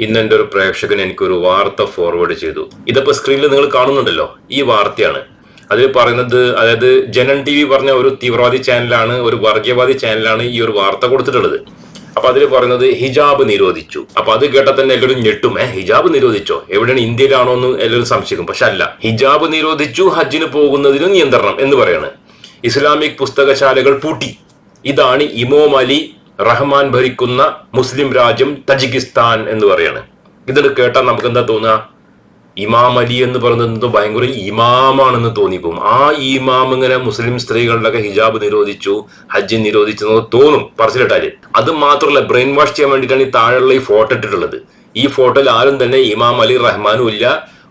ഇന്ന് ഒരു പ്രേക്ഷകൻ എനിക്കൊരു വാർത്ത ഫോർവേഡ് ചെയ്തു. ഇതിപ്പോ സ്ക്രീനിൽ നിങ്ങൾ കാണുന്നുണ്ടല്ലോ ഈ വാർത്തയാണ്. അതിൽ പറയുന്നത് അതായത് ജനൻ ടി വി പറഞ്ഞ ഒരു തീവ്രവാദി ചാനലാണ് ഒരു വർഗീയവാദി ചാനലാണ് ഈ ഒരു വാർത്ത കൊടുത്തിട്ടുള്ളത്. അപ്പൊ അതിൽ പറയുന്നത് ഹിജാബ് നിരോധിച്ചു. അപ്പൊ അത് കേട്ടാൽ തന്നെ എല്ലാവരും ഞെട്ടും. ഏഹ് ഹിജാബ് നിരോധിച്ചോ? എവിടെയാണ് ഇന്ത്യയിലാണോ എന്ന് എല്ലാവരും സംശയിക്കും. പക്ഷെ അല്ല ഹിജാബ് നിരോധിച്ചു ഹജ്ജിന് പോകുന്നതിന് നിയന്ത്രണം എന്ന് പറയാണ്. ഇസ്ലാമിക് പുസ്തകശാലകൾ പൂട്ടി. ഇതാണ് ഇമോം അലി റഹ്മാൻ ഭരിക്കുന്ന മുസ്ലിം രാജ്യം തജിക്കിസ്ഥാൻ എന്ന് പറയാണ്. ഇതിട്ട് കേട്ടാൽ നമുക്ക് എന്താ തോന്നുക? ഇമാം അലി എന്ന് പറയുന്നത് ഭയങ്കര ഇമാമാണെന്ന് തോന്നിപ്പോവും ആ ഇമാം ഇങ്ങനെ മുസ്ലിം സ്ത്രീകളുടെ ഹിജാബ് നിരോധിച്ചു ഹജ്ജ് നിരോധിച്ചു എന്നൊക്കെ തോന്നും പറച്ചിലിട്ടാൽ അത് മാത്രമല്ല ബ്രെയിൻ വാഷ് ചെയ്യാൻ വേണ്ടിയിട്ടാണ് ഈ താഴെയുള്ള ഈ ഫോട്ടോ ഇട്ടിട്ടുള്ളത്. ഈ ഫോട്ടോയിൽ ആരും തന്നെ ഇമാം അലി റഹ്മാനും ഇല്ല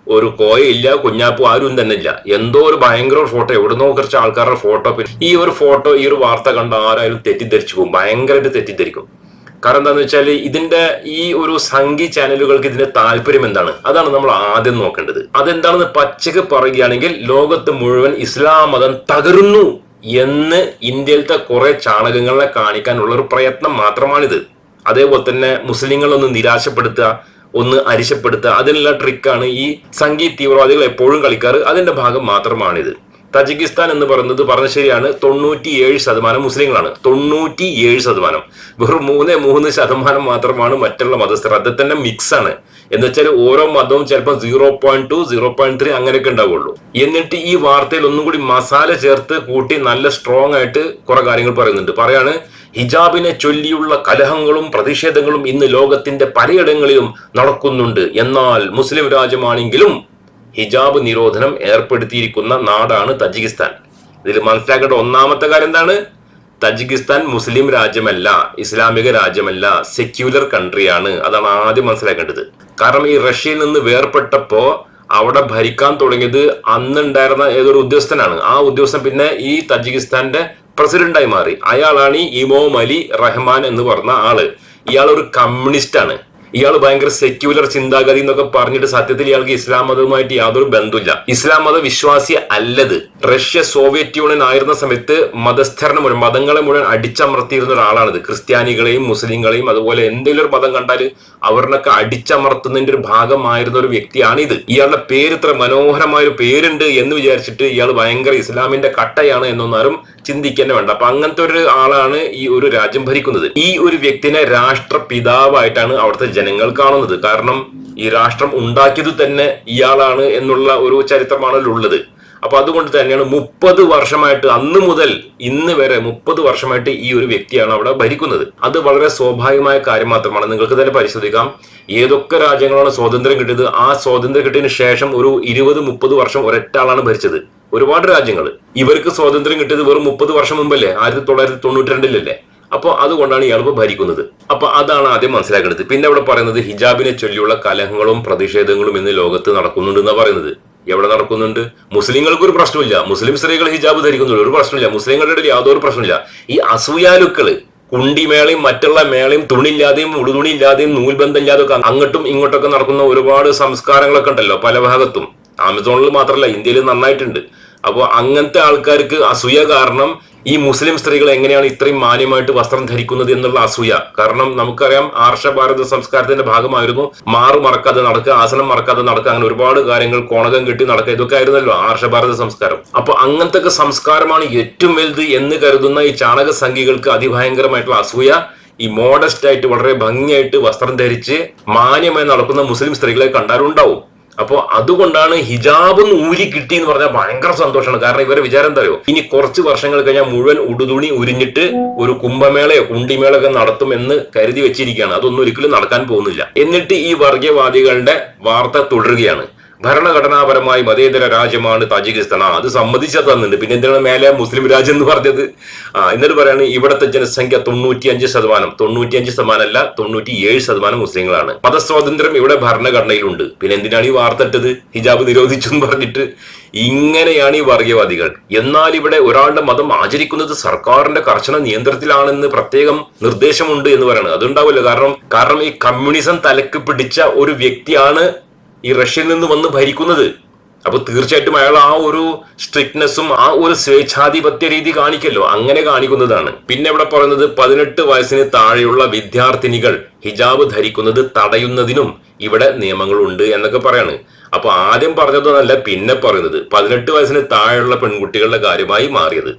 ഒരു കോയയില്ല കുഞ്ഞാപ്പു ആരും തന്നെ ഇല്ല. എന്തോ ഒരു ഭയങ്കര ഫോട്ടോ എവിടുന്നോ കുറച്ച് ആൾക്കാരുടെ ഫോട്ടോ. ഈ ഒരു ഫോട്ടോ ഈ ഒരു വാർത്ത കണ്ട ആരായാലും തെറ്റിദ്ധരിച്ചു പോകും. ഭയങ്കരമായിട്ട് തെറ്റിദ്ധരിക്കും. കാരണം എന്താന്ന് വെച്ചാൽ ഇതിന്റെ ഈ ഒരു സംഘി ചാനലുകൾക്ക് ഇതിന്റെ താല്പര്യം എന്താണ്? അതാണ് നമ്മൾ ആദ്യം നോക്കേണ്ടത്. അതെന്താണെന്ന് പച്ചക്ക് പറയുകയാണെങ്കിൽ ലോകത്ത് മുഴുവൻ ഇസ്ലാം മതം തകരുന്നു എന്ന് ഇന്ത്യയിലത്തെ കുറെ ചാണകങ്ങളെ കാണിക്കാനുള്ള ഒരു പ്രയത്നം മാത്രമാണിത്. അതേപോലെ തന്നെ മുസ്ലിങ്ങളൊന്ന് നിരാശപ്പെടുത്തുക ഒന്ന് അരിശപ്പെടുത്തുക. അതിനുള്ള ട്രിക്കാണ് ഈ സംഗീത തീവ്രവാദികൾ എപ്പോഴും കളിക്കാറ്. അതിന്റെ ഭാഗം മാത്രമാണിത്. തജിക്കിസ്ഥാൻ എന്ന് പറയുന്നത് പറഞ്ഞ ശരിയാണ് തൊണ്ണൂറ്റിയേഴ് ശതമാനം മുസ്ലിങ്ങളാണ്. തൊണ്ണൂറ്റിയേഴ് ശതമാനം. വെറും മൂന്ന് മൂന്ന് ശതമാനം മാത്രമാണ് മറ്റുള്ള മതസ്ഥർ. അത് തന്നെ മിക്സ് ആണ്. എന്ന് വെച്ചാൽ ഓരോ മതവും ചിലപ്പോൾ zero point two zero point three അങ്ങനെയൊക്കെ ഉണ്ടാവുള്ളൂ. എന്നിട്ട് ഈ വാർത്തയിൽ ഒന്നും കൂടി മസാല ചേർത്ത് കൂട്ടി നല്ല സ്ട്രോങ് ആയിട്ട് കുറെ കാര്യങ്ങൾ പറയുന്നുണ്ട്. പറയാണ് ഹിജാബിനെ ചൊല്ലിയുള്ള കലഹങ്ങളും പ്രതിഷേധങ്ങളും ഇന്ന് ലോകത്തിന്റെ പലയിടങ്ങളിലും നടക്കുന്നുണ്ട്. എന്നാൽ മുസ്ലിം രാജ്യമാണെങ്കിലും ഹിജാബ് നിരോധനം ഏർപ്പെടുത്തിയിരിക്കുന്ന നാടാണ് തജിക്കിസ്ഥാൻ. ഇതിൽ മനസ്സിലാക്കേണ്ട ഒന്നാമത്തെ കാര്യം എന്താണ്? തജിക്കിസ്ഥാൻ മുസ്ലിം രാജ്യമല്ല ഇസ്ലാമിക രാജ്യമല്ല സെക്യുലർ കൺട്രിയാണ് അതാണ് ആദ്യം മനസ്സിലാക്കേണ്ടത്. കാരണം ഈ റഷ്യയിൽ നിന്ന് വേർപെട്ടപ്പോ അവിടെ ഭരിക്കാൻ തുടങ്ങിയത് അന്നുണ്ടായിരുന്ന ഏതൊരു ഉദ്യോഗസ്ഥനാണ്. ആ ഉദ്യോഗസ്ഥൻ പിന്നെ ഈ തജിക്കിസ്ഥാന്റെ പ്രസിഡന്റായി മാറി. അയാളാണ് ഈ ഇമോം അലി റഹ്മാൻ എന്ന് പറഞ്ഞ ആൾ. ഇയാൾ ഒരു കമ്മ്യൂണിസ്റ്റ് ആണ് ഇയാൾ ഭയങ്കര സെക്യുലർ ചിന്താഗതി എന്നൊക്കെ പറഞ്ഞിട്ട് സത്യത്തിൽ ഇയാൾക്ക് ഇസ്ലാം മതവുമായിട്ട് യാതൊരു ബന്ധമില്ല ഇസ്ലാം മത വിശ്വാസി അല്ലത്. റഷ്യ സോവിയറ്റ് യൂണിയൻ ആയിരുന്ന സമയത്ത് മതസ്ഥരണം മുഴുവൻ മതങ്ങളെ മുഴുവൻ അടിച്ചമർത്തിയിരുന്ന ഒരാളാണിത്. ക്രിസ്ത്യാനികളെയും മുസ്ലിങ്ങളെയും അതുപോലെ എന്തെങ്കിലും ഒരു മതം കണ്ടാൽ അവരിനൊക്കെ അടിച്ചമർത്തുന്നതിന്റെ ഒരു ഭാഗമായിരുന്ന ഒരു വ്യക്തിയാണ് ഇത് ഇയാളുടെ പേര് ഇത്ര മനോഹരമായ ഒരു പേരുണ്ട് എന്ന് വിചാരിച്ചിട്ട് ഇയാൾ ഭയങ്കര ഇസ്ലാമിന്റെ കട്ടയാണ് എന്നൊന്നും ആരും ചിന്തിക്കാൻ വേണ്ട. അപ്പൊ അങ്ങനത്തെ ഒരു ആളാണ് ഈ ഒരു രാജ്യം ഭരിക്കുന്നത്. ഈ ഒരു വ്യക്തിനെ രാഷ്ട്രപിതാവായിട്ടാണ് അവിടുത്തെ ജനങ്ങൾ കാണുന്നത്. കാരണം ഈ രാഷ്ട്രം ഉണ്ടാക്കിയത് തന്നെ ഇയാളാണ് എന്നുള്ള ഒരു ചരിത്രമാണല്ലോ ഉള്ളത്. അപ്പൊ അതുകൊണ്ട് തന്നെയാണ് മുപ്പത് വർഷമായിട്ട് അന്ന് മുതൽ ഇന്ന് വരെ മുപ്പത് വർഷമായിട്ട് ഈ ഒരു വ്യക്തിയാണ് അവിടെ ഭരിക്കുന്നത്. അത് വളരെ സ്വാഭാവികമായ കാര്യം മാത്രമാണ്. നിങ്ങൾക്ക് തന്നെ പരിശോധിക്കാം. ഏതൊക്കെ രാജ്യങ്ങളാണ് സ്വാതന്ത്ര്യം കിട്ടിയത്? ആ സ്വാതന്ത്ര്യം കിട്ടിയതിന് ശേഷം ഒരു ഇരുപത് മുപ്പത് വർഷം ഒരൊറ്റ ആളാണ് ഭരിച്ചത്. ഒരുപാട് രാജ്യങ്ങൾ ഇവർക്ക് സ്വാതന്ത്ര്യം കിട്ടിയത് വെറും മുപ്പത് വർഷം മുമ്പല്ലേ? ആയിരത്തി തൊള്ളായിരത്തി തൊണ്ണൂറ്റി രണ്ടിലല്ലേ അപ്പോൾ അതുകൊണ്ടാണ് ഇയാളിപ്പോൾ ഭരിക്കുന്നത്. അപ്പോൾ അതാണ് ആദ്യം മനസ്സിലാക്കേണ്ടത്. പിന്നെ ഇവിടെ പറയുന്നത് ഹിജാബിനെ ചൊല്ലിയുള്ള കലഹങ്ങളും പ്രതിഷേധങ്ങളും ഇന്ന് ലോകത്ത് നടക്കുന്നുണ്ട് എന്നാ പറയുന്നത്. എവിടെ നടക്കുന്നുണ്ട്? മുസ്ലിങ്ങൾക്ക് ഒരു പ്രശ്നമില്ല. മുസ്ലിം സ്ത്രീകൾ ഹിജാബ് ധരിക്കുന്നുണ്ട്. ഒരു പ്രശ്നമില്ല. മുസ്ലിങ്ങളുടെ ഇടയിൽ യാതൊരു പ്രശ്നമില്ല. ഈ അസൂയാലുക്കൾ കുണ്ടിമേളയും മറ്റുള്ള മേളയും തുണിയില്ലാതെയും ഉടുതുണിയില്ലാതെയും നൂൽബന്ധമില്ലാതെ ഒക്കെ അങ്ങോട്ടും ഇങ്ങോട്ടൊക്കെ നടക്കുന്ന ഒരുപാട് സംസ്കാരങ്ങളൊക്കെ ഉണ്ടല്ലോ പല ഭാഗത്തും ആമസോണിൽ മാത്രമല്ല ഇന്ത്യയിൽ നന്നായിട്ടുണ്ട്. അപ്പോൾ അങ്ങനത്തെ ആൾക്കാർക്ക് അസൂയ കാരണം ഈ മുസ്ലിം സ്ത്രീകൾ എങ്ങനെയാണ് ഇത്രയും മാന്യമായിട്ട് വസ്ത്രം ധരിക്കുന്നത് എന്നുള്ള അസൂയ. കാരണം നമുക്കറിയാം ആർഷ ഭാരത സംസ്കാരത്തിന്റെ ഭാഗമായിരുന്നു. മാറു മറക്കാതെ നടക്കുക ആസനം മറക്കാതെ നടക്കുക അങ്ങനെ ഒരുപാട് കാര്യങ്ങൾ കോണകം കെട്ടി നടക്കുക ഇതൊക്കെ ആയിരുന്നല്ലോ ആർഷ ഭാരത സംസ്കാരം. അപ്പൊ അങ്ങനത്തെ സംസ്കാരമാണ് ഏറ്റവും വലുത് എന്ന് കരുതുന്ന ഈ ചാണക സംഖ്യകൾക്ക് അതിഭയങ്കരമായിട്ടുള്ള അസൂയ. ഈ മോഡസ്റ്റ് ആയിട്ട് വളരെ ഭംഗിയായിട്ട് വസ്ത്രം ധരിച്ച് മാന്യമായി നടക്കുന്ന മുസ്ലിം സ്ത്രീകളെ കണ്ടാലുണ്ടാവും. അപ്പോൾ അതുകൊണ്ടാണ് ഹിജാബ് ഊരി കിട്ടി എന്ന് പറഞ്ഞാൽ ഭയങ്കര സന്തോഷമാണ്. കാരണം ഇവരെ വിചാരം അറിയോ? ഇനി കുറച്ച് വർഷങ്ങൾ കഴിഞ്ഞാൽ മുഴുവൻ ഉടുതുണി ഉരിഞ്ഞിട്ട് ഒരു കുംഭമേളയോ കുണ്ടിമേളയൊക്കെ നടത്തുമെന്ന് കരുതി വെച്ചിരിക്കുകയാണ്. അതൊന്നും ഒരിക്കലും നടക്കാൻ പോകുന്നില്ല. എന്നിട്ട് ഈ വർഗീയവാദികളുടെ വാർത്ത തുടരുകയാണ്. ഭരണഘടനാപരമായി മതേതര രാജ്യമാണ് താജിക്കിസ്ഥാൻ. ആ അത് സമ്മതിച്ചാൽ തന്നിട്ടുണ്ട്. പിന്നെ എന്തിനാണ് മേലെ മുസ്ലിം രാജ്യം എന്ന് പറഞ്ഞത്? ആ എന്നിട്ട് പറയാണ് ഇവിടുത്തെ ജനസംഖ്യ തൊണ്ണൂറ്റി അഞ്ച് ശതമാനം. തൊണ്ണൂറ്റി അഞ്ച് ശതമാനം അല്ല തൊണ്ണൂറ്റി ഏഴ് ശതമാനം മുസ്ലിങ്ങളാണ്. മതസ്വാതന്ത്ര്യം ഇവിടെ ഭരണഘടനയിലുണ്ട്. പിന്നെ എന്തിനാണ് ഈ വാർത്ത ഇട്ടത്? ഹിജാബ് നിരോധിച്ചു എന്ന് പറഞ്ഞിട്ട് ഇങ്ങനെയാണ് ഈ വർഗീയവാദികൾ. എന്നാൽ ഇവിടെ ഒരാളുടെ മതം ആചരിക്കുന്നത് സർക്കാരിന്റെ കർശന നിയന്ത്രണത്തിലാണെന്ന് പ്രത്യേകം നിർദ്ദേശമുണ്ട് എന്ന് പറയുന്നത് അതുണ്ടാവില്ല. കാരണം കാരണം ഈ കമ്മ്യൂണിസം തലക്ക് പിടിച്ച ഒരു വ്യക്തിയാണ് ഈ റഷ്യയിൽ നിന്ന് വന്ന് ഭരിക്കുന്നത്. അപ്പൊ തീർച്ചയായിട്ടും അയാൾ ആ ഒരു സ്ട്രിക്ട്നെസ്സും ആ ഒരു സ്വേച്ഛാധിപത്യ രീതി കാണിക്കല്ലോ. അങ്ങനെ കാണിക്കുന്നതാണ്. പിന്നെ ഇവിടെ പറയുന്നത് പതിനെട്ട് വയസ്സിന് താഴെയുള്ള വിദ്യാർത്ഥിനികൾ ഹിജാബ് ധരിക്കുന്നത് തടയുന്നതിനും ഇവിടെ നിയമങ്ങളുണ്ട് എന്നൊക്കെ പറയാണ്. അപ്പൊ ആദ്യം പറഞ്ഞതൊന്നല്ല പിന്നെ പറയുന്നത് പതിനെട്ട് വയസ്സിന് താഴെയുള്ള പെൺകുട്ടികളുടെ കാര്യമായി മാറിയത്.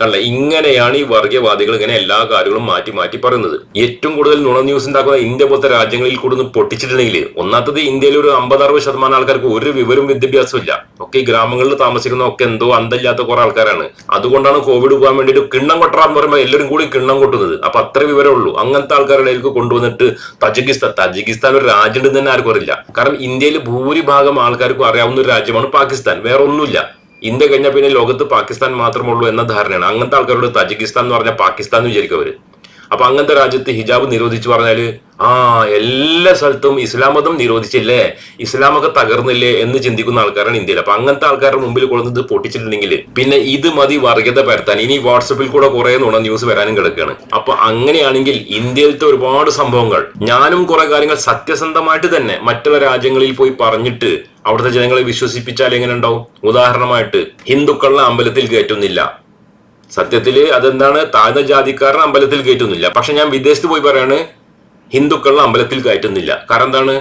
കണ്ട ഇങ്ങനെയാണ് ഈ വർഗീയവാദികൾ ഇങ്ങനെ എല്ലാ കാര്യങ്ങളും മാറ്റി മാറ്റി പറയുന്നത്. ഏറ്റവും കൂടുതൽ നുണ ന്യൂസ് ഉണ്ടാക്കുന്ന ഇന്ത്യ പോലത്തെ രാജ്യങ്ങളിൽ കൂടെ ഒന്ന് പൊട്ടിച്ചിട്ടുണ്ടെങ്കിൽ ഒന്നാത്തത് ഇന്ത്യയിൽ ഒരു അമ്പത് അറുപത് ശതമാനം ആൾക്കാർക്ക് ഒരു വിവരവും വിദ്യാഭ്യാസവും ഇല്ല. ഒക്കെ ഈ ഗ്രാമങ്ങളിൽ താമസിക്കുന്ന ഒക്കെ എന്തോ അന്തല്ലാത്ത കുറെ ആൾക്കാരാണ്. അതുകൊണ്ടാണ് കോവിഡ് പോകാൻ വേണ്ടിയിട്ട് കിണ്ണം കൊട്ടറാന്ന് പറയുമ്പോൾ എല്ലാവരും കൂടി കിണ്ണം കൊട്ടുന്നത്. അപ്പൊ അത്ര വിവരം ഉള്ളൂ. അങ്ങനത്തെ ആൾക്കാരുടെ കൊണ്ടുവന്നിട്ട് തജിക്കിസ്ഥാൻ തജിക്കിസ്ഥാൻ ഒരു രാജ്യം തന്നെ ആർക്കും അറിയില്ല. കാരണം ഇന്ത്യയിൽ ഭൂരിഭാഗം ആൾക്കാർക്കും അറിയാവുന്ന ഒരു രാജ്യമാണ് പാകിസ്ഥാൻ. വേറെ ഒന്നുമില്ല. ഇന്ത്യ കഴിഞ്ഞാൽ പിന്നെ ലോകത്ത് പാകിസ്ഥാൻ മാത്രമുള്ളൂ എന്ന ധാരണയാണ്. അങ്ങനത്തെ ആൾക്കാരോട് തജിക്കിസ്ഥാൻ എന്ന് പറഞ്ഞാൽ പാകിസ്ഥാൻ എന്ന് വിചാരിക്കും അവർ. അപ്പൊ അങ്ങനത്തെ രാജ്യത്ത് ഹിജാബ് നിരോധിച്ചു പറഞ്ഞാൽ ആ എല്ലാ സ്ഥലത്തും ഇസ്ലാം മതം നിരോധിച്ചില്ലേ? ഇസ്ലാമൊക്കെ തകർന്നില്ലേ എന്ന് ചിന്തിക്കുന്ന ആൾക്കാരാണ് ഇന്ത്യയിൽ. അപ്പൊ അങ്ങനത്തെ ആൾക്കാരുടെ മുമ്പിൽ കൊണ്ടുവന്നത് പൊട്ടിച്ചിട്ടുണ്ടെങ്കിൽ പിന്നെ ഇത് മതി വർഗത പരത്താൻ. ഇനി വാട്സപ്പിൽ കൂടെ കുറെ നുണ ന്യൂസ് വരാനും കിടക്കുകയാണ്. അപ്പൊ അങ്ങനെയാണെങ്കിൽ ഇന്ത്യയിലത്തെ ഒരുപാട് സംഭവങ്ങൾ ഞാനും കുറെ കാര്യങ്ങൾ സത്യസന്ധമായിട്ട് തന്നെ മറ്റുള്ള രാജ്യങ്ങളിൽ പോയി പറഞ്ഞിട്ട് അവിടുത്തെ ജനങ്ങളെ വിശ്വസിപ്പിച്ചാൽ എങ്ങനെ ഉണ്ടാവും? ഉദാഹരണമായിട്ട് ഹിന്ദുക്കളെ അമ്പലത്തിൽ കയറ്റുന്നില്ല. സത്യത്തിൽ അതെന്താണ്? താഴ്ന്ന ജാതിക്കാരൻ അമ്പലത്തിൽ കയറ്റുന്നില്ല. പക്ഷെ ഞാൻ വിദേശത്ത് പോയി പറയാണ് ഹിന്ദുക്കളെ അമ്പലത്തിൽ കയറ്റുന്നില്ല. കാരണം എന്താണ്?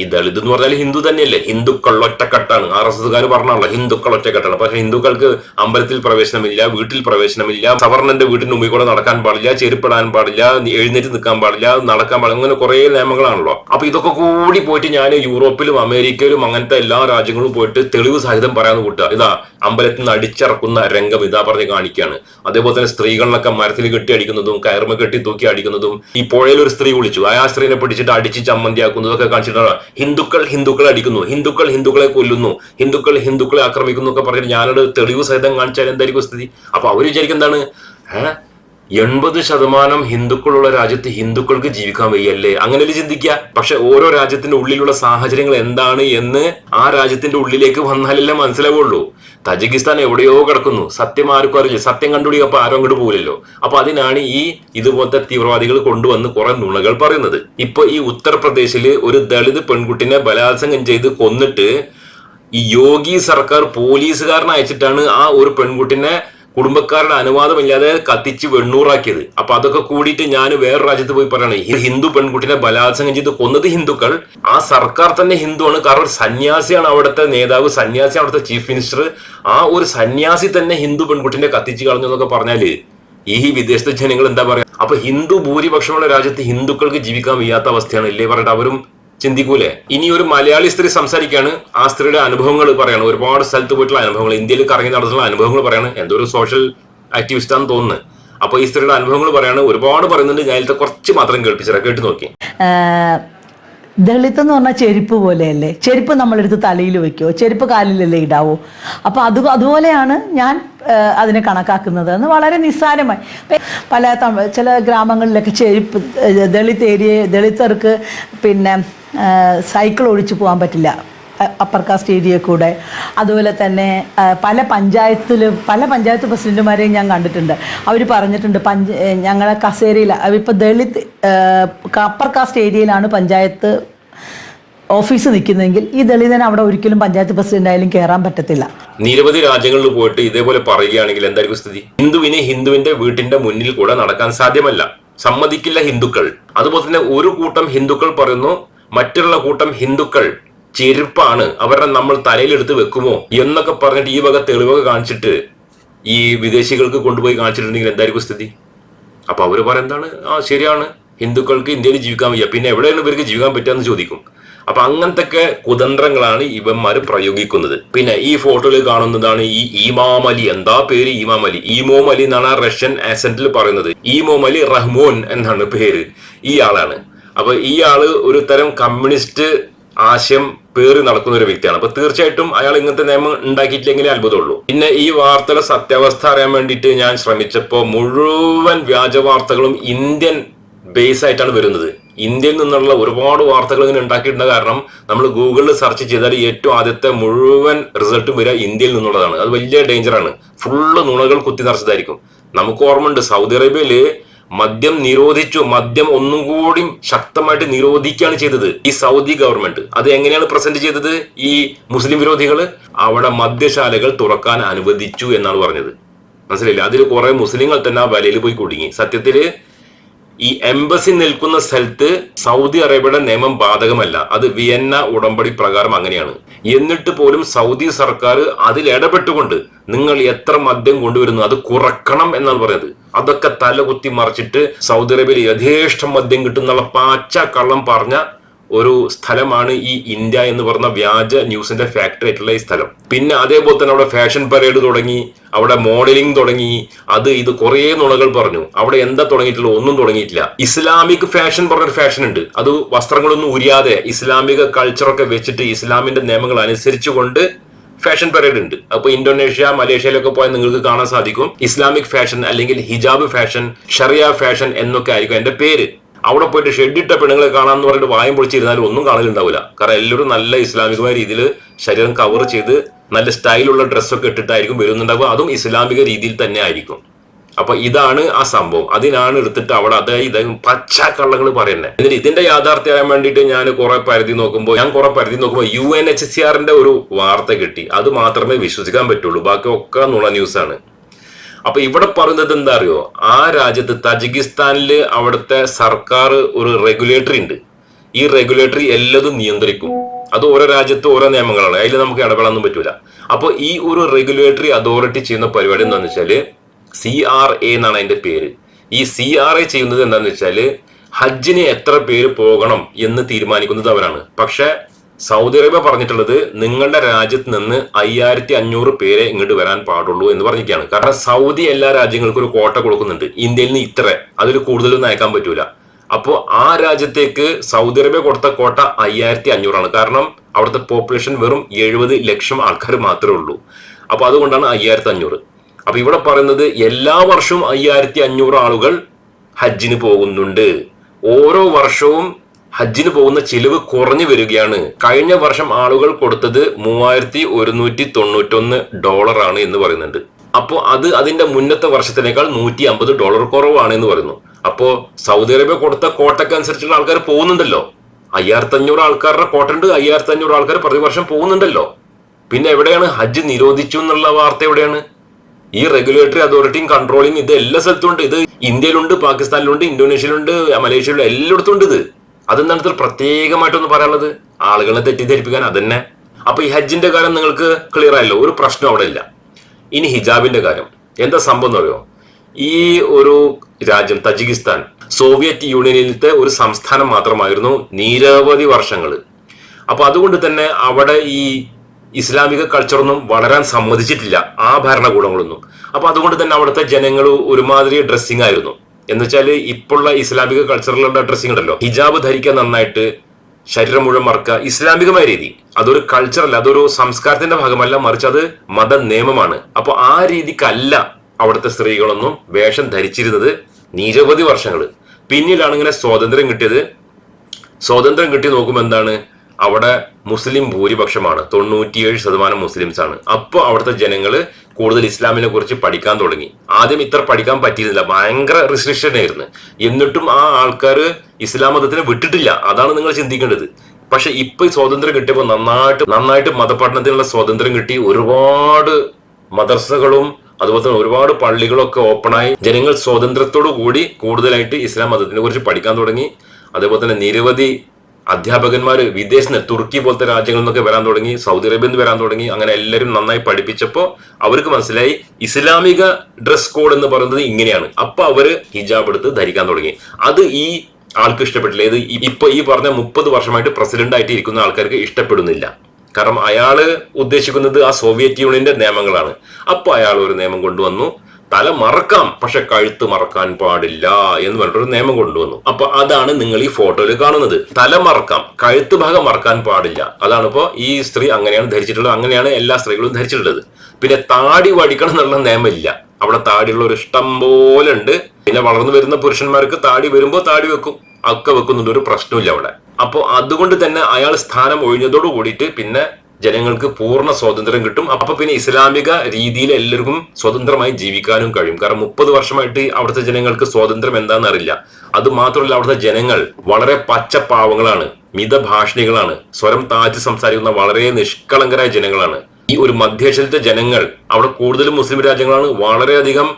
ഈ ദളിത് എന്ന് പറഞ്ഞാൽ ഹിന്ദു തന്നെയല്ലേ? ഹിന്ദുക്കൾ ഒറ്റക്കെട്ടാണ്. ആർ എസ് എസ്കാർ പറഞ്ഞാണല്ലോ ഹിന്ദുക്കൾ ഒറ്റക്കെട്ടാണ്. പക്ഷെ ഹിന്ദുക്കൾക്ക് അമ്പലത്തിൽ പ്രവേശനമില്ല വീട്ടിൽ പ്രവേശനമില്ല സവർണന്റെ വീട്ടിന് മുമ്പിൽ കൂടെ നടക്കാൻ പാടില്ല ചെരുപ്പിടാൻ പാടില്ല എഴുന്നേറ്റ് നിൽക്കാൻ പാടില്ല നടക്കാൻ പാടില്ല അങ്ങനെ കുറെ നിയമങ്ങളാണല്ലോ. അപ്പൊ ഇതൊക്കെ കൂടി പോയിട്ട് ഞാൻ യൂറോപ്പിലും അമേരിക്കയിലും അങ്ങനത്തെ എല്ലാ രാജ്യങ്ങളും പോയിട്ട് തെളിവ് സഹിതം പറയാൻ കൂട്ടുക. ഇതാ അമ്പലത്തിൽ നിന്ന് അടിച്ചിറക്കുന്ന രംഗം ഇതാ പറഞ്ഞ് കാണിക്കുകയാണ്. അതേപോലെ തന്നെ സ്ത്രീകളിലൊക്കെ മരത്തിൽ കെട്ടി അടിക്കുന്നതും കയറുമ കെട്ടി തൂക്കി അടിക്കുന്നതും ഈ പുഴയിൽ ഒരു സ്ത്രീ വിളിച്ചു. ആ സ്ത്രീനെ പിടിച്ചിട്ട് അടിച്ച് ചമ്മന്തിയാക്കുന്നതൊക്കെ കാണിച്ചിട്ടാണ് ഹിന്ദുക്കൾ ഹിന്ദുക്കളെ അടിക്കുന്നു ഹിന്ദുക്കൾ ഹിന്ദുക്കളെ കൊല്ലുന്നു ഹിന്ദുക്കൾ ഹിന്ദുക്കളെ ആക്രമിക്കുന്നു ഒക്കെ പറഞ്ഞിട്ട് ഞാനോട് തെളിവ് സഹിതം കാണിച്ചാൽ എന്തായിരിക്കും സ്ഥിതി? അപ്പൊ അവർ വിചാരിക്കും എന്താണ്? ഏഹ്? എൺപത് ശതമാനം ഹിന്ദുക്കളുള്ള രാജ്യത്ത് ഹിന്ദുക്കൾക്ക് ജീവിക്കാൻ വയ്യല്ലേ? അങ്ങനെ ചിന്തിക്കുക? പക്ഷെ ഓരോ രാജ്യത്തിന്റെ ഉള്ളിലുള്ള സാഹചര്യങ്ങൾ എന്താണ് എന്ന് ആ രാജ്യത്തിന്റെ ഉള്ളിലേക്ക് വന്നാലല്ലേ മനസ്സിലാവുള്ളൂ. തജിക്കിസ്ഥാൻ എവിടെയോ കിടക്കുന്നു. സത്യം ആർക്കും അറിയില്ല. സത്യം കണ്ടുപിടിക്കപ്പോ ആരും അങ്ങോട്ട് പോകില്ലല്ലോ അപ്പൊ അതിനാണ് ഈ ഇതുപോലത്തെ തീവ്രവാദികൾ കൊണ്ടുവന്ന് കുറെ നുണകൾ പറയുന്നത്. ഇപ്പൊ ഈ ഉത്തർപ്രദേശിൽ ഒരു ദളിത് പെൺകുട്ടിനെ ബലാത്സംഗം ചെയ്ത് കൊന്നിട്ട് ഈ യോഗി സർക്കാർ പോലീസുകാരനെ അയച്ചിട്ടാണ് ആ ഒരു പെൺകുട്ടിനെ കുടുംബക്കാരുടെ അനുവാദമില്ലാതെ കത്തിച്ച് വെണ്ണൂറാക്കിയത്. അപ്പൊ അതൊക്കെ കൂടിയിട്ട് ഞാൻ വേറെ രാജ്യത്ത് പോയി പറയണേ ഹിന്ദു പെൺകുട്ടിനെ ബലാത്സംഗം ചെയ്ത് കൊന്നത് ഹിന്ദുക്കൾ. ആ സർക്കാർ തന്നെ ഹിന്ദുവാണ് കാരണം സന്യാസിയാണ് അവിടുത്തെ നേതാവ് സന്യാസി അവിടുത്തെ ചീഫ് മിനിസ്റ്റർ. ആ ഒരു സന്യാസി തന്നെ ഹിന്ദു പെൺകുട്ടിനെ കത്തിച്ച് കളഞ്ഞു എന്നൊക്കെ പറഞ്ഞാൽ ഈ വിദേശത്തെ ജനങ്ങൾ എന്താ പറയാ? അപ്പൊ ഹിന്ദു ഭൂരിപക്ഷമുള്ള രാജ്യത്ത് ഹിന്ദുക്കൾക്ക് ജീവിക്കാൻ വയ്യാത്ത അവസ്ഥയാണ്. ഇല്ലേ പറഞ്ഞിട്ട് അവരും ചിന്തിക്കൂലേ? ഇനി ഒരു മലയാളി സ്ത്രീ സംസാരിക്കുകയാണ് ആ സ്ത്രീയുടെ അനുഭവങ്ങൾ പറയണം. ഒരുപാട് സ്ഥലത്ത് പോയിട്ടുള്ള അനുഭവങ്ങൾ ഇന്ത്യയിൽ കറങ്ങി നടന്നുള്ള അനുഭവങ്ങൾ പറയാണ്. എന്തോ ഒരു സോഷ്യൽ ആക്ടിവിസ്റ്റ് ആണെന്ന് തോന്നുന്നു. അപ്പൊ ഈ സ്ത്രീയുടെ അനുഭവങ്ങൾ പറയാണ് ഒരുപാട് പറയുന്നുണ്ട്. ഞാൻ കുറച്ച് മാത്രം കേൾപ്പിച്ചത് കേട്ടു നോക്കി ദളിത് എന്ന് പറഞ്ഞാൽ ചെരുപ്പ് പോലെയല്ലേ? ചെരുപ്പ് നമ്മളെടുത്ത് തലയിൽ വെക്കുമോ ചെരുപ്പ് കാലിലല്ലേ ഇടാവോ? അപ്പോൾ അത് അതുപോലെയാണ് ഞാൻ അതിനെ കണക്കാക്കുന്നത്. എന്ന് വളരെ നിസ്സാരമായി. പല ചില ഗ്രാമങ്ങളിലൊക്കെ ചെരുപ്പ് ദളിത് ഏരിയ ദളിതർക്ക് പിന്നെ സൈക്കിൾ ഒഴിച്ചു പോകാൻ പറ്റില്ല. അപ്പർ കാസ്റ്റ് ഏരിയ കൂടെ. അതുപോലെ തന്നെ പല പഞ്ചായത്തിലും പല പഞ്ചായത്ത് പ്രസിഡന്റുമാരെയും ഞാൻ കണ്ടിട്ടുണ്ട്. അവർ പറഞ്ഞിട്ടുണ്ട് പഞ്ച ഞങ്ങളെ കസേരയിൽ ഇപ്പോൾ ദളിത് അപ്പർ കാസ്റ്റ് ഏരിയയിലാണ് പഞ്ചായത്ത് ഓഫീസ് നിൽക്കുന്നതെങ്കിൽ ഈ ദളിതന് അവിടെ ഒരിക്കലും പഞ്ചായത്ത് പ്രസിഡന്റ് ആയാലും കയറാൻ പറ്റത്തില്ല. നിരവധി രാജ്യങ്ങളിൽ പോയിട്ട് ഇതേപോലെ പറയുകയാണെങ്കിൽ എന്തായിരിക്കും സ്ഥിതി? ഹിന്ദുവിനെ ഹിന്ദുവിന്റെ വീട്ടിന്റെ മുന്നിൽ കൂടെ നടക്കാൻ സാധ്യമല്ല. സമ്മതിക്കില്ല ഹിന്ദുക്കൾ. അതുപോലെ തന്നെ ഒരു കൂട്ടം ഹിന്ദുക്കൾ പറയുന്നു മറ്റുള്ള കൂട്ടം ഹിന്ദുക്കൾ. ചെരുപ്പാണ് അവരുടെ നമ്മൾ തലയിലെടുത്ത് വെക്കുമോ എന്നൊക്കെ പറഞ്ഞിട്ട് ഈ വക തെളിവൊക്കെ കാണിച്ചിട്ട് ഈ വിദേശികൾക്ക് കൊണ്ടുപോയി കാണിച്ചിട്ടുണ്ടെങ്കിൽ എന്തായിരിക്കും സ്ഥിതി? അപ്പൊ അവർ പറയുന്നതാണ് ആ ശരിയാണ്. ഹിന്ദുക്കൾക്ക് ഇന്ത്യയിൽ ജീവിക്കാൻ വയ്യ. പിന്നെ എവിടെയാണ് ഇവർക്ക് ജീവിക്കാൻ പറ്റുക ചോദിക്കും. അപ്പൊ അങ്ങനത്തെ കുതന്ത്രങ്ങളാണ് ഇവന്മാര് പ്രയോഗിക്കുന്നത്. പിന്നെ ഈ ഫോട്ടോയിൽ കാണുന്നതാണ് ഈ ഈമാം അലി. എന്താ പേര് ഈമാം അലി? എന്നാണ് ആ റഷ്യൻ ആസെന്റിൽ പറയുന്നത്. ഈമോം റഹ്മോൻ എന്നാണ് പേര്. ഈ ആളാണ്. അപ്പൊ ഈ ആൾ ഒരു തരം കമ്മ്യൂണിസ്റ്റ് ആശയം പേറി നടക്കുന്ന ഒരു വ്യക്തിയാണ്. അപ്പൊ തീർച്ചയായിട്ടും അയാൾ ഇങ്ങനത്തെ നിയമം ഉണ്ടാക്കിയിട്ടില്ലെങ്കിലേ അത്ഭുതമുള്ളൂ. പിന്നെ ഈ വാർത്തയുടെ സത്യാവസ്ഥ അറിയാൻ വേണ്ടിയിട്ട് ഞാൻ ശ്രമിച്ചപ്പോൾ മുഴുവൻ വ്യാജ വാർത്തകളും ഇന്ത്യൻ ബേസ് ആയിട്ടാണ് വരുന്നത്. ഇന്ത്യയിൽ നിന്നുള്ള ഒരുപാട് വാർത്തകൾ ഇങ്ങനെ ഉണ്ടാക്കിയിട്ടുണ്ട്. കാരണം നമ്മൾ ഗൂഗിളിൽ സെർച്ച് ചെയ്താൽ ഏറ്റവും ആദ്യത്തെ മുഴുവൻ റിസൾട്ടും വരിക ഇന്ത്യയിൽ നിന്നുള്ളതാണ്. അത് വലിയ ഡേഞ്ചറാണ് ഫുള്ള് നുണകൾ കുത്തി നിറച്ചതായിരിക്കും. നമുക്ക് ഓർമ്മയുണ്ട് സൗദി അറേബ്യയിൽ മദ്യം നിരോധിച്ചു മദ്യം ഒന്നും കൂടി ശക്തമായിട്ട് നിരോധിക്കുകയാണ് ചെയ്തത് ഈ സൗദി ഗവൺമെന്റ്. അത് എങ്ങനെയാണ് പ്രസന്റ് ചെയ്തത് ഈ മുസ്ലിം വിരോധികൾ? അവിടെ മദ്യശാലകൾ തുറക്കാൻ അനുവദിച്ചു എന്നാണ് പറഞ്ഞത്. മനസ്സിലായില്ല? അതിൽ കുറെ മുസ്ലിങ്ങൾ തന്നെ ആ വലയിൽ പോയി കുടുങ്ങി. സത്യത്തിൽ ഈ എംബസി നിൽക്കുന്ന സ്ഥലത്ത് സൗദി അറേബ്യയുടെ നിയമം ബാധകമല്ല. അത് വിയന്ന ഉടമ്പടി പ്രകാരം അങ്ങനെയാണ്. എന്നിട്ട് പോലും സൗദി സർക്കാർ അതിൽ ഇടപെട്ടുകൊണ്ട് നിങ്ങൾ എത്ര മദ്യം കൊണ്ടുവരുന്നു അത് കുറക്കണം എന്നാണ് പറയുന്നത്. അതൊക്കെ തലകുത്തി മറിച്ചിട്ട് സൗദി അറേബ്യയിൽ യഥേഷ്ടം മദ്യം കിട്ടും എന്നുള്ള പാച്ച കള്ളം പറഞ്ഞ ഒരു സ്ഥലമാണ് ഈ ഇന്ത്യ എന്ന് പറഞ്ഞ വ്യാജ ന്യൂസിന്റെ ഫാക്ടറി ആയിട്ടുള്ള ഈ സ്ഥലം. പിന്നെ അതേപോലെ തന്നെ അവിടെ ഫാഷൻ പരേഡ് തുടങ്ങി അവിടെ മോഡലിംഗ് തുടങ്ങി അത് ഇത് കുറേ നുണകൾ പറഞ്ഞു. അവിടെ എന്താ തുടങ്ങിയിട്ടില്ല ഒന്നും തുടങ്ങിയിട്ടില്ല. ഇസ്ലാമിക് ഫാഷൻ പറഞ്ഞൊരു ഫാഷൻ ഉണ്ട്. അത് വസ്ത്രങ്ങളൊന്നും ഉരിയാതെ ഇസ്ലാമിക കൾച്ചറൊക്കെ വെച്ചിട്ട് ഇസ്ലാമിന്റെ നിയമങ്ങൾ അനുസരിച്ചുകൊണ്ട് ഫാഷൻ പരേഡ് ഉണ്ട്. അപ്പൊ ഇന്തോനേഷ്യ മലേഷ്യയിലൊക്കെ പോയാൽ നിങ്ങൾക്ക് കാണാൻ സാധിക്കും. ഇസ്ലാമിക് ഫാഷൻ അല്ലെങ്കിൽ ഹിജാബ് ഫാഷൻ ഷറിയ ഫാഷൻ എന്നൊക്കെ ആയിരിക്കും എന്റെ പേര്. അവിടെ പോയിട്ട് ഷെഡിട്ട പെണ്ണുങ്ങളെ കാണാന്ന് പറഞ്ഞിട്ട് വായം പൊളിച്ചിരുന്നാലും ഒന്നും കാണലുണ്ടാവില്ല. കാരണം എല്ലാവരും നല്ല ഇസ്ലാമികമായ രീതിയിൽ ശരീരം കവർ ചെയ്ത് നല്ല സ്റ്റൈലുള്ള ഡ്രസ്സൊക്കെ ഇട്ടിട്ടായിരിക്കും വരുന്നുണ്ടാവുക. അതും ഇസ്ലാമിക രീതിയിൽ തന്നെ ആയിരിക്കും. അപ്പൊ ഇതാണ് ആ സംഭവം. അതിനാണ് എടുത്തിട്ട് അവിടെ അതേ ഇത് പച്ച കള്ളങ്ങൾ പറയുന്നത് എന്നിട്ട് ഇതിന്റെ യാഥാർത്ഥ്യമാകാൻ വേണ്ടിയിട്ട് ഞാൻ കുറെ പരിധി നോക്കുമ്പോൾ ഞാൻ കുറെ പരിധി നോക്കുമ്പോൾ യു എൻ എച്ച് സി ആറിന്റെ ഒരു വാർത്ത കിട്ടി. അത് മാത്രമേ വിശ്വസിക്കാൻ പറ്റുള്ളൂ. ബാക്കി ഒക്കെ നുണ ന്യൂസാണ് അപ്പൊ ഇവിടെ പറയുന്നത് എന്താ അറിയോ ആ രാജ്യത്ത് തജിക്കിസ്ഥാനിൽ അവിടുത്തെ സർക്കാർ ഒരു റെഗുലേറ്ററി ഉണ്ട് ഈ റെഗുലേറ്ററി എല്ലാതും നിയന്ത്രിക്കും. അത് ഓരോ രാജ്യത്ത് ഓരോ നിയമങ്ങളാണ്. അതിൽ നമുക്ക് ഇടപെടാനൊന്നും പറ്റൂല. അപ്പോൾ ഈ ഒരു റെഗുലേറ്ററി അതോറിറ്റി ചെയ്യുന്ന പരിപാടി എന്താണെന്ന് വെച്ചാൽ സി ആർ എ എന്നാണ് അതിന്റെ പേര്. ഈ സി ആർ എ ചെയ്യുന്നത് എന്താണെന്ന് വെച്ചാൽ ഹജ്ജിന് എത്ര പേര് പോകണം എന്ന് തീരുമാനിക്കുന്നത് അവരാണ്. പക്ഷെ സൗദി അറേബ്യ പറഞ്ഞിട്ടുള്ളത് നിങ്ങളുടെ രാജ്യത്ത് നിന്ന് അയ്യായിരത്തി അഞ്ഞൂറ് പേരെ ഇങ്ങോട്ട് വരാൻ പാടുള്ളൂ എന്ന് പറഞ്ഞിരിക്കുകയാണ്. കാരണം സൗദി എല്ലാ രാജ്യങ്ങൾക്കും ഒരു കോട്ട കൊടുക്കുന്നുണ്ട്. ഇന്ത്യയിൽ നിന്ന് ഇത്ര. അതിൽ കൂടുതലൊന്നും അയക്കാൻ പറ്റൂല. അപ്പോൾ ആ രാജ്യത്തേക്ക് സൗദി അറേബ്യ കൊടുത്ത കോട്ട അയ്യായിരത്തി അഞ്ഞൂറാണ് കാരണം അവിടുത്തെ പോപ്പുലേഷൻ വെറും എഴുപത് ലക്ഷം ആൾക്കാർ മാത്രമേ ഉള്ളൂ. അപ്പോൾ അതുകൊണ്ടാണ് അയ്യായിരത്തി അഞ്ഞൂറ് അപ്പൊ ഇവിടെ പറയുന്നത് എല്ലാ വർഷവും അയ്യായിരത്തി അഞ്ഞൂറ് ആളുകൾ ഹജ്ജിന് പോകുന്നുണ്ട്. ഓരോ വർഷവും ഹജ്ജിന് പോകുന്ന ചിലവ് കുറഞ്ഞു വരികയാണ്. കഴിഞ്ഞ വർഷം ആളുകൾ കൊടുത്തത് മൂവായിരത്തി ഒരുന്നൂറ്റി തൊണ്ണൂറ്റൊന്ന് ഡോളറാണ് എന്ന് പറയുന്നുണ്ട്. അപ്പോൾ അത് അതിന്റെ മുന്നത്തെ വർഷത്തിനേക്കാൾ നൂറ്റി അമ്പത് ഡോളർ കുറവാണ് എന്ന് പറയുന്നു. അപ്പോൾ സൗദി അറേബ്യ കൊടുത്ത കോട്ടയ്ക്ക് അനുസരിച്ചുള്ള ആൾക്കാർ പോകുന്നുണ്ടല്ലോ. അയ്യായിരത്തി അഞ്ഞൂറ് ആൾക്കാരുടെ കോട്ട ഉണ്ട് അയ്യായിരത്തി അഞ്ഞൂറ് ആൾക്കാർ പ്രതിവർഷം പോകുന്നുണ്ടല്ലോ. പിന്നെ എവിടെയാണ്? ഹജ്ജ് നിരോധിച്ചു എന്നുള്ള വാർത്ത എവിടെയാണ്? ഈ റെഗുലേറ്ററി അതോറിറ്റിയും കൺട്രോളിങ് ഇത് എല്ലാ സ്ഥലത്തും ഉണ്ട്. ഇത് ഇന്ത്യയിലുണ്ട് പാകിസ്ഥാനിലുണ്ട് ഇന്തോനേഷ്യയിലുണ്ട് മലേഷ്യയിലുണ്ട് എല്ലായിടത്തും ഉണ്ട് ഇത്. അതെന്താണ് ഇത്ര പ്രത്യേകമായിട്ടൊന്ന് പറയാനുള്ളത്? ആളുകളെ തെറ്റിദ്ധരിപ്പിക്കാൻ അതന്നെ. അപ്പൊ ഈ ഹജ്ജിന്റെ കാര്യം നിങ്ങൾക്ക് ക്ലിയർ ആയല്ലോ. ഒരു പ്രശ്നം അവിടെ ഇല്ല. ഇനി ഹിജാബിന്റെ കാര്യം. എന്താ സംഭവം എന്ന് പറയുമോ ഈ ഒരു രാജ്യം തജിക്കിസ്ഥാൻ സോവിയറ്റ് യൂണിയനിലത്തെ ഒരു സംസ്ഥാനം മാത്രമായിരുന്നു നിരവധി വർഷങ്ങൾ. അപ്പൊ അതുകൊണ്ട് തന്നെ അവിടെ ഈ ഇസ്ലാമിക കൾച്ചറൊന്നും വളരാൻ സമ്മതിച്ചിട്ടില്ല. ആ ഭരണകൂടങ്ങളൊന്നും. അപ്പൊ അതുകൊണ്ട് തന്നെ അവിടുത്തെ ജനങ്ങൾ ഒരുമാതിരി ഡ്രസ്സിംഗ് ആയിരുന്നു. എന്ന് വെച്ചാൽ ഇപ്പോഴുള്ള ഇസ്ലാമിക കൾച്ചറിലുള്ള ഡ്രസ്സിംഗ് ഉണ്ടല്ലോ. ഹിജാബ് ധരിക്കാൻ നന്നായിട്ട് ശരീരം മുഴുവൻ മറക്കുക ഇസ്ലാമികമായ രീതി. അതൊരു കൾച്ചറല്ല അതൊരു സംസ്കാരത്തിന്റെ ഭാഗമല്ല മറിച്ച് അത് മത നിയമമാണ് അപ്പൊ ആ രീതിക്കല്ല അവിടുത്തെ സ്ത്രീകളൊന്നും വേഷം ധരിച്ചിരുന്നത് നിരവധി വർഷങ്ങൾ പിന്നീടാണ് ഇങ്ങനെ സ്വാതന്ത്ര്യം കിട്ടിയത്. സ്വാതന്ത്ര്യം കിട്ടി നോക്കുമ്പോൾ എന്താണ്? അവിടെ മുസ്ലിം ഭൂരിപക്ഷമാണ്. തൊണ്ണൂറ്റിയേഴ് ശതമാനം മുസ്ലിംസ് ആണ് അപ്പോൾ അവിടുത്തെ ജനങ്ങൾ കൂടുതൽ ഇസ്ലാമിനെ കുറിച്ച് പഠിക്കാൻ തുടങ്ങി. ആദ്യം ഇത്ര പഠിക്കാൻ പറ്റിയിരുന്നില്ല. ഭയങ്കര റിസ്ട്രിക്ഷൻ ആയിരുന്നു. എന്നിട്ടും ആ ആൾക്കാർ ഇസ്ലാം മതത്തിനെ വിട്ടിട്ടില്ല. അതാണ് നിങ്ങൾ ചിന്തിക്കേണ്ടത്. പക്ഷെ ഇപ്പൊ സ്വാതന്ത്ര്യം കിട്ടിയപ്പോൾ നന്നായിട്ട് നന്നായിട്ട് മതപഠനത്തിനുള്ള സ്വാതന്ത്ര്യം കിട്ടി. ഒരുപാട് മദർസകളും അതുപോലെ തന്നെ ഒരുപാട് പള്ളികളൊക്കെ ഓപ്പണായി. ജനങ്ങൾ സ്വാതന്ത്ര്യത്തോടു കൂടി കൂടുതലായിട്ട് ഇസ്ലാം മതത്തിനെ കുറിച്ച് പഠിക്കാൻ തുടങ്ങി. അതേപോലെ തന്നെ നിരവധി അധ്യാപകന്മാർ വിദേശ തുർക്കി പോലത്തെ രാജ്യങ്ങളിൽ നിന്നൊക്കെ വരാൻ തുടങ്ങി സൗദി അറേബ്യയിൽ നിന്ന് വരാൻ തുടങ്ങി അങ്ങനെ എല്ലാവരും നന്നായി പഠിപ്പിച്ചപ്പോൾ അവർക്ക് മനസ്സിലായി ഇസ്ലാമിക ഡ്രസ് കോഡ് എന്ന് പറയുന്നത് ഇങ്ങനെയാണ്. അപ്പൊ അവർ ഹിജാബ് എടുത്ത് ധരിക്കാൻ തുടങ്ങി. അത് ഈ ആൾക്ക് ഇഷ്ടപ്പെട്ടില്ല. ഇത് ഇപ്പൊ ഈ പറഞ്ഞ മുപ്പത് വർഷമായിട്ട് പ്രസിഡന്റ് ആയിട്ട് ഇരിക്കുന്ന ആൾക്കാർക്ക് ഇഷ്ടപ്പെടുന്നില്ല. കാരണം അയാൾ ഉദ്ദേശിക്കുന്നത് ആ സോവിയറ്റ് യൂണിയന്റെ നിയമങ്ങളാണ്. അപ്പൊ അയാൾ ഒരു നിയമം കൊണ്ടുവന്നു. തല മറക്കാം പക്ഷെ കഴുത്ത് മറക്കാൻ പാടില്ല എന്ന് പറഞ്ഞിട്ടൊരു നിയമം കൊണ്ടുവന്നു. അപ്പൊ അതാണ് നിങ്ങൾ ഈ ഫോട്ടോയിൽ കാണുന്നത്. തല മറക്കാം കഴുത്ത് ഭാഗം മറക്കാൻ പാടില്ല. അതാണ് ഈ സ്ത്രീ അങ്ങനെയാണ് ധരിച്ചിട്ടുള്ളത് അങ്ങനെയാണ് എല്ലാ സ്ത്രീകളും ധരിച്ചിട്ടുള്ളത്. പിന്നെ താടി വടിക്കണം എന്നുള്ള നിയമമില്ല. അവിടെ താടിയുള്ള ഒരു ഇഷ്ടം പോലെ ഉണ്ട്. പിന്നെ വളർന്നു വരുന്ന പുരുഷന്മാർക്ക് താടി വരുമ്പോൾ താടി വെക്കും ഒക്കെ വെക്കുന്നുണ്ട് ഒരു പ്രശ്നമില്ല അവിടെ. അപ്പോൾ അതുകൊണ്ട് തന്നെ അയാൾ സ്ഥാനം ഒഴിഞ്ഞതോട് കൂടിയിട്ട് പിന്നെ ജനങ്ങൾക്ക് പൂർണ സ്വാതന്ത്ര്യം കിട്ടും. അപ്പൊ പിന്നെ ഇസ്ലാമിക രീതിയിൽ എല്ലാവർക്കും സ്വതന്ത്രമായി ജീവിക്കാനും കഴിയും. കാരണം മുപ്പത് വർഷമായിട്ട് അവിടുത്തെ ജനങ്ങൾക്ക് സ്വാതന്ത്ര്യം എന്താണെന്ന് അറിയില്ല. അത് മാത്രമല്ല അവിടുത്തെ ജനങ്ങൾ വളരെ പച്ചപ്പാവങ്ങളാണ് മിതഭാഷണികളാണ് സ്വരം താഴ്ത്തി സംസാരിക്കുന്ന വളരെ നിഷ്കളങ്കരായ ജനങ്ങളാണ്. ഈ ഒരു മധ്യേഷ്യത്തെ ജനങ്ങൾ അവിടെ കൂടുതലും മുസ്ലിം രാജ്യങ്ങളാണ് വളരെയധികം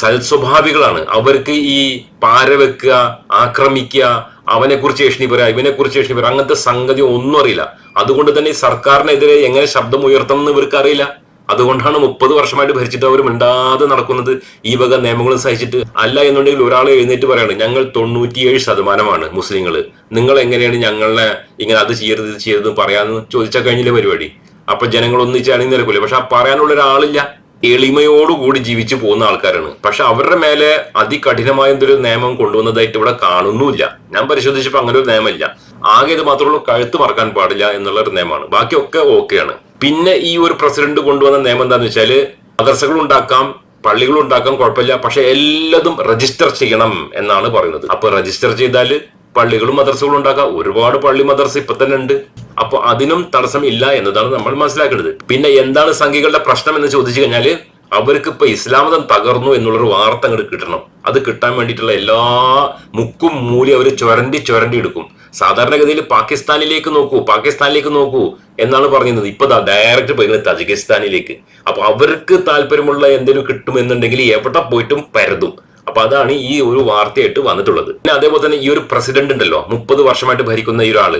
സൽസ്വഭാവികളാണ്. അവർക്ക് ഈ പാര വെക്കുക ആക്രമിക്കുക അവനെ കുറിച്ച് ഏഷണി ഇവനെ കുറിച്ച് ഏഷണി പറയുക അങ്ങനത്തെ സംഗതി ഒന്നും അറിയില്ല. അതുകൊണ്ട് തന്നെ സർക്കാരിനെതിരെ എങ്ങനെ ശബ്ദം ഉയർത്തണം എന്ന് ഇവർക്ക് അറിയില്ല. അതുകൊണ്ടാണ് മുപ്പത് വർഷമായിട്ട് ഭരിച്ചിട്ട് അവർ മിണ്ടാതെ നടക്കുന്നത്. ഈ വക നിയമങ്ങളും സഹിച്ചിട്ട് അല്ല എന്നുണ്ടെങ്കിൽ ഒരാൾ എഴുന്നേറ്റ് പറയാണ് ഞങ്ങൾ തൊണ്ണൂറ്റിയേഴ് ശതമാനമാണ് മുസ്ലിങ്ങൾ നിങ്ങൾ എങ്ങനെയാണ് ഞങ്ങളെ ഇങ്ങനെ അത് ചെയ്യരുത് ഇത് ചെയ്യരുത് പറയാമെന്ന് ചോദിച്ചാൽ കഴിഞ്ഞില്ലേ പരിപാടി? അപ്പൊ ജനങ്ങൾ ഒന്നിച്ച് അണിനിരക്കൂലേ. പക്ഷെ ആ പറയാനുള്ള ഒരാളില്ല. എളിമയോടുകൂടി ജീവിച്ചു പോകുന്ന ആൾക്കാരാണ്. പക്ഷെ അവരുടെ മേലെ അതികഠിനമായ എന്തൊരു നിയമം കൊണ്ടുവന്നതായിട്ട് ഇവിടെ കാണുന്നുമില്ല. ഞാൻ പരിശോധിച്ചപ്പോൾ അങ്ങനെ ഒരു നിയമമില്ല. ആകെ ഇത് മാത്രമുള്ള കഴുത്ത് മറക്കാൻ പാടില്ല എന്നുള്ള ഒരു നിയമമാണ്. ബാക്കിയൊക്കെ ഓക്കെയാണ് പിന്നെ ഈ ഒരു പ്രസിഡന്റ് കൊണ്ടുവന്ന നിയമം എന്താണെന്ന് വെച്ചാൽ മദർസകൾ ഉണ്ടാക്കാം പള്ളികൾ ഉണ്ടാക്കാം കുഴപ്പമില്ല. പക്ഷെ എല്ലാതും രജിസ്റ്റർ ചെയ്യണം എന്നാണ് പറയുന്നത്. അപ്പൊ രജിസ്റ്റർ ചെയ്താൽ പള്ളികളും മദർസകളും ഉണ്ടാക്കാം. ഒരുപാട് പള്ളി മദർസ ഇപ്പൊ തന്നെ ഉണ്ട്. അപ്പൊ അതിനും തടസ്സം ഇല്ല എന്നതാണ് നമ്മൾ മനസ്സിലാക്കേണ്ടത്. പിന്നെ എന്താണ് സംഘികളുടെ പ്രശ്നം എന്ന് ചോദിച്ചു കഴിഞ്ഞാൽ അവർക്ക് ഇപ്പൊ ഇസ്ലാമതം തകർന്നു എന്നുള്ളൊരു വാർത്ത അങ്ങോട്ട് കിട്ടണം. അത് കിട്ടാൻ വേണ്ടിയിട്ടുള്ള എല്ലാ മുക്കും മൂലി അവർ ചുരണ്ടി ചുരണ്ടി എടുക്കും. സാധാരണഗതിയിൽ പാകിസ്ഥാനിലേക്ക് നോക്കൂ പാകിസ്ഥാനിലേക്ക് നോക്കൂ എന്നാണ് പറയുന്നത് ഇപ്പൊ ഡയറക്റ്റ് പോയിരുന്നത് തജിക്കിസ്ഥാനിലേക്ക്. അപ്പൊ അവർക്ക് താല്പര്യമുള്ള എന്തെങ്കിലും കിട്ടുമെന്നുണ്ടെങ്കിൽ എവിടെ പോയിട്ടും പരതും. അപ്പൊ അതാണ് ഈ ഒരു വാർത്തയായിട്ട് വന്നിട്ടുള്ളത്. പിന്നെ അതേപോലെ തന്നെ ഈ ഒരു പ്രസിഡന്റ് ഉണ്ടല്ലോ മുപ്പത് വർഷമായിട്ട് ഭരിക്കുന്ന ഈ ഒരാൾ.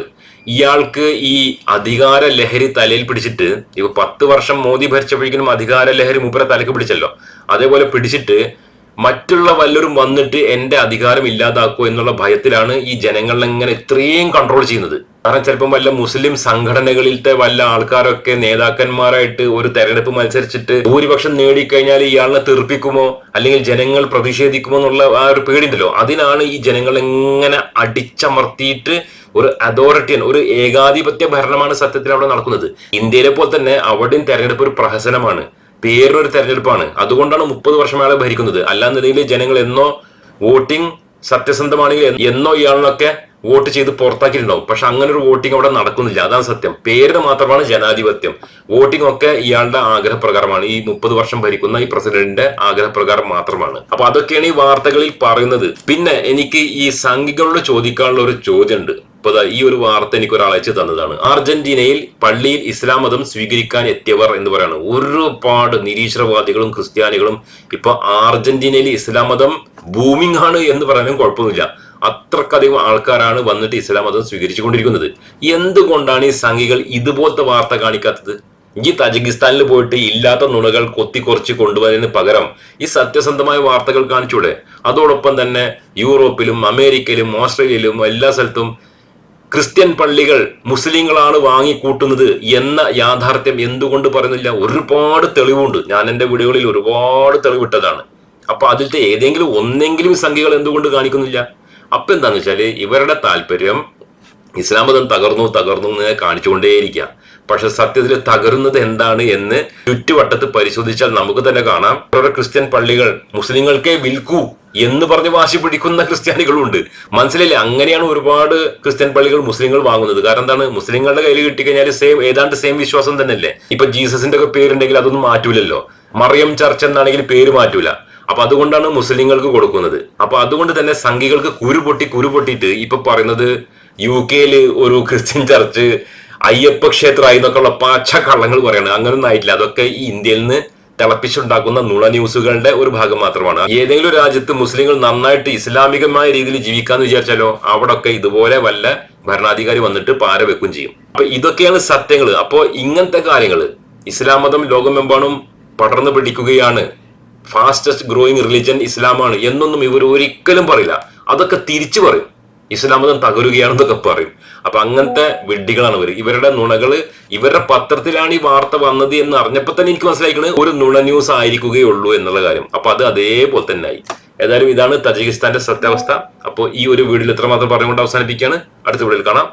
ഇയാൾക്ക് ഈ അധികാര ലഹരി തലയിൽ പിടിച്ചിട്ട് ഇപ്പൊ പത്ത് വർഷം മോദി ഭരിച്ചപ്പോഴേക്കും അധികാര ലഹരി മുപ്പര തലക്ക് പിടിച്ചല്ലോ. അതേപോലെ പിടിച്ചിട്ട് മറ്റുള്ള വല്ലവരും വന്നിട്ട് എന്റെ അധികാരം ഇല്ലാതാക്കൂ എന്നുള്ള ഭയത്തിലാണ് ഈ ജനങ്ങളെ ഇങ്ങനെ ഇത്രയും കൺട്രോൾ ചെയ്യുന്നത്. കാരണം ചിലപ്പം വല്ല മുസ്ലിം സംഘടനകളിലത്തെ വല്ല ആൾക്കാരൊക്കെ നേതാക്കന്മാരായിട്ട് ഒരു തെരഞ്ഞെടുപ്പ് മത്സരിച്ചിട്ട് ഭൂരിപക്ഷം നേടിക്കഴിഞ്ഞാൽ ഇയാളിനെ തെറിപ്പിക്കുമോ? അല്ലെങ്കിൽ ജനങ്ങൾ പ്രതിഷേധിക്കുമോ എന്നുള്ള ആ ഒരു പേടിണ്ടല്ലോ അതിനാണ് ഈ ജനങ്ങൾ എങ്ങനെ അടിച്ചമർത്തിയിട്ട് ഒരു അതോറിറ്റി ഒരു ഏകാധിപത്യ ഭരണമാണ് സത്യത്തിൽ അവിടെ നടക്കുന്നത്. ഇന്ത്യയിലെ പോലെ തന്നെ അവിടെയും തെരഞ്ഞെടുപ്പ് ഒരു പ്രഹസനമാണ് പേരൊരു തെരഞ്ഞെടുപ്പാണ്. അതുകൊണ്ടാണ് മുപ്പത് വർഷം അയാളെ ഭരിക്കുന്നത്. അല്ലാന്നുണ്ടെങ്കിൽ ജനങ്ങൾ എന്നോ വോട്ടിംഗ് സത്യസന്ധമാണെങ്കിൽ എന്നോ ഇയാളിനൊക്കെ വോട്ട് ചെയ്ത് പുറത്താക്കിയിട്ടുണ്ടാവും. പക്ഷെ അങ്ങനെ ഒരു വോട്ടിംഗ് അവിടെ നടക്കുന്നില്ല. അതാണ് സത്യം. പേരിന് മാത്രമാണ് ജനാധിപത്യം. വോട്ടിംഗ് ഒക്കെ ഇയാളുടെ ആഗ്രഹപ്രകാരമാണ്. ഈ മുപ്പത് വർഷം ഭരിക്കുന്ന ഈ പ്രസിഡന്റിന്റെ ആഗ്രഹപ്രകാരം മാത്രമാണ്. അപ്പൊ അതൊക്കെയാണ് ഈ വാർത്തകളിൽ പറയുന്നത്. പിന്നെ എനിക്ക് ഈ സംഘികളോട് ചോദിക്കാനുള്ള ഒരു ചോദ്യമുണ്ട്. ഇപ്പൊ ഈ ഒരു വാർത്ത എനിക്ക് ഒരാൾ അയച്ചു തന്നതാണ്. അർജന്റീനയിൽ പള്ളിയിൽ ഇസ്ലാം മതം സ്വീകരിക്കാൻ എത്തിയവർ എന്ന് പറയാണ്. ഒരുപാട് നിരീശ്വരവാദികളും ക്രിസ്ത്യാനികളും ഇപ്പൊ അർജന്റീനയിൽ ഇസ്ലാം മതം ബൂമിംഗ് ആണ് എന്ന് പറയാനും കുഴപ്പമൊന്നുമില്ല. അത്രക്കധികം ആൾക്കാരാണ് വന്നിട്ട് ഇസ്ലാം മതം സ്വീകരിച്ചു കൊണ്ടിരിക്കുന്നത് എന്തുകൊണ്ടാണ് ഈ സംഘികൾ ഇതുപോലത്തെ വാർത്ത കാണിക്കാത്തത്? ഈ തജിക്കിസ്ഥാനിൽ പോയിട്ട് ഇല്ലാത്ത നുണകൾ കൊത്തിക്കുറച്ച് കൊണ്ടുവരുന്നതിന് പകരം ഈ സത്യസന്ധമായ വാർത്തകൾ കാണിച്ചൂടെ? അതോടൊപ്പം തന്നെ യൂറോപ്പിലും അമേരിക്കയിലും ഓസ്ട്രേലിയയിലും എല്ലാ സ്ഥലത്തും ക്രിസ്ത്യൻ പള്ളികൾ മുസ്ലിങ്ങളാണ് വാങ്ങിക്കൂട്ടുന്നത് എന്ന യാഥാർത്ഥ്യം എന്തുകൊണ്ട് പറയുന്നില്ല? ഒരുപാട് തെളിവുണ്ട്. ഞാൻ എന്റെ വീടുകളിൽ ഒരുപാട് തെളിവിട്ടതാണ്. അപ്പൊ അതിലത്തെ ഏതെങ്കിലും ഒന്നെങ്കിലും സംഖ്യകൾ എന്തുകൊണ്ട് കാണിക്കുന്നില്ല? അപ്പൊ എന്താന്ന് വെച്ചാൽ ഇവരുടെ താല്പര്യം ഇസ്ലാം മതം തകർന്നു തകർന്നു എന്ന് കാണിച്ചുകൊണ്ടേയിരിക്കുക പക്ഷെ സത്യത്തിൽ തകരുന്നത് എന്താണ് എന്ന് ചുറ്റുവട്ടത്ത് പരിശോധിച്ചാൽ നമുക്ക് തന്നെ കാണാം. ഓരോ ക്രിസ്ത്യൻ പള്ളികൾ മുസ്ലിങ്ങൾക്കേ വിൽക്കൂ എന്ന് പറഞ്ഞ് വാശി പിടിക്കുന്ന ക്രിസ്ത്യാനികളുണ്ട്. മനസ്സിലായില്ലേ? അങ്ങനെയാണ് ഒരുപാട് ക്രിസ്ത്യൻ പള്ളികൾ മുസ്ലിങ്ങൾ വാങ്ങുന്നത്. കാരണം എന്താണ്? മുസ്ലിങ്ങളുടെ കയ്യിൽ കിട്ടിക്കഴിഞ്ഞാൽ സെയിം ഏതാണ്ട് സെയിം വിശ്വാസം തന്നെയല്ലേ? ഇപ്പൊ ജീസസിന്റെ ഒക്കെ പേരുണ്ടെങ്കിൽ അതൊന്നും മാറ്റൂലല്ലോ. മറിയം ചർച്ച് എന്നാണെങ്കിൽ പേര് മാറ്റൂല. അപ്പൊ അതുകൊണ്ടാണ് മുസ്ലിങ്ങൾക്ക് കൊടുക്കുന്നത്. അപ്പൊ അതുകൊണ്ട് തന്നെ സംഘികൾക്ക് കുരു പൊട്ടി കുരു പൊട്ടിയിട്ട് ഇപ്പൊ പറയുന്നത് യു കെയിൽ ഒരു ക്രിസ്ത്യൻ ചർച്ച് അയ്യപ്പ ക്ഷേത്രമായി എന്നൊക്കെ ഉള്ള പാച്ച കള്ളങ്ങൾ പറയാണ്. അങ്ങനൊന്നും ആയിട്ടില്ല. അതൊക്കെ ഈ ഇന്ത്യയിൽ നിന്ന് തിളപ്പിച്ചുണ്ടാക്കുന്ന നുള ന്യൂസുകളുടെ ഒരു ഭാഗം മാത്രമാണ്. ഏതെങ്കിലും രാജ്യത്ത് മുസ്ലിങ്ങൾ നന്നായിട്ട് ഇസ്ലാമികമായ രീതിയിൽ ജീവിക്കാന്ന് വിചാരിച്ചാലോ അവിടൊക്കെ ഇതുപോലെ വല്ല ഭരണാധികാരി വന്നിട്ട് പാര വെക്കും ചെയ്യും. അപ്പൊ ഇതൊക്കെയാണ് സത്യങ്ങൾ അപ്പോ ഇങ്ങനത്തെ കാര്യങ്ങൾ ഇസ്ലാം മതം ലോകമെമ്പാടും പടർന്നു പിടിക്കുകയാണ് ഫാസ്റ്റസ്റ്റ് ഗ്രോയിങ് റിലിജൻ ഇസ്ലാമാണ് എന്നൊന്നും ഇവർ ഒരിക്കലും പറയില്ല. അതൊക്കെ തിരിച്ചു പറയും. ഇസ്ലാം മതം തകരുകയാണെന്നൊക്കെ പറയും. അപ്പൊ അങ്ങനത്തെ വിഡ്ഢികളാണ് ഇവർ ഇവരുടെ നുണകൾ ഇവരുടെ പത്രത്തിലാണ് ഈ വാർത്ത വന്നത് എന്ന് അറിഞ്ഞപ്പോ തന്നെ എനിക്ക് മനസ്സിലാക്കുന്നത് ഒരു നുണ ന്യൂസ് ആയിരിക്കുകയുള്ളൂ എന്നുള്ള കാര്യം. അപ്പൊ അത് അതേപോലെ തന്നെ ആയി. ഏതായാലും ഇതാണ് തജിക്കിസ്ഥാന്റെ സത്യാവസ്ഥ. അപ്പോൾ ഈ ഒരു വീഡിയോയിൽ എത്രമാത്രം പറഞ്ഞുകൊണ്ട് അവസാനിപ്പിക്കുകയാണ്. അടുത്ത വീഡിയോയിൽ കാണാം.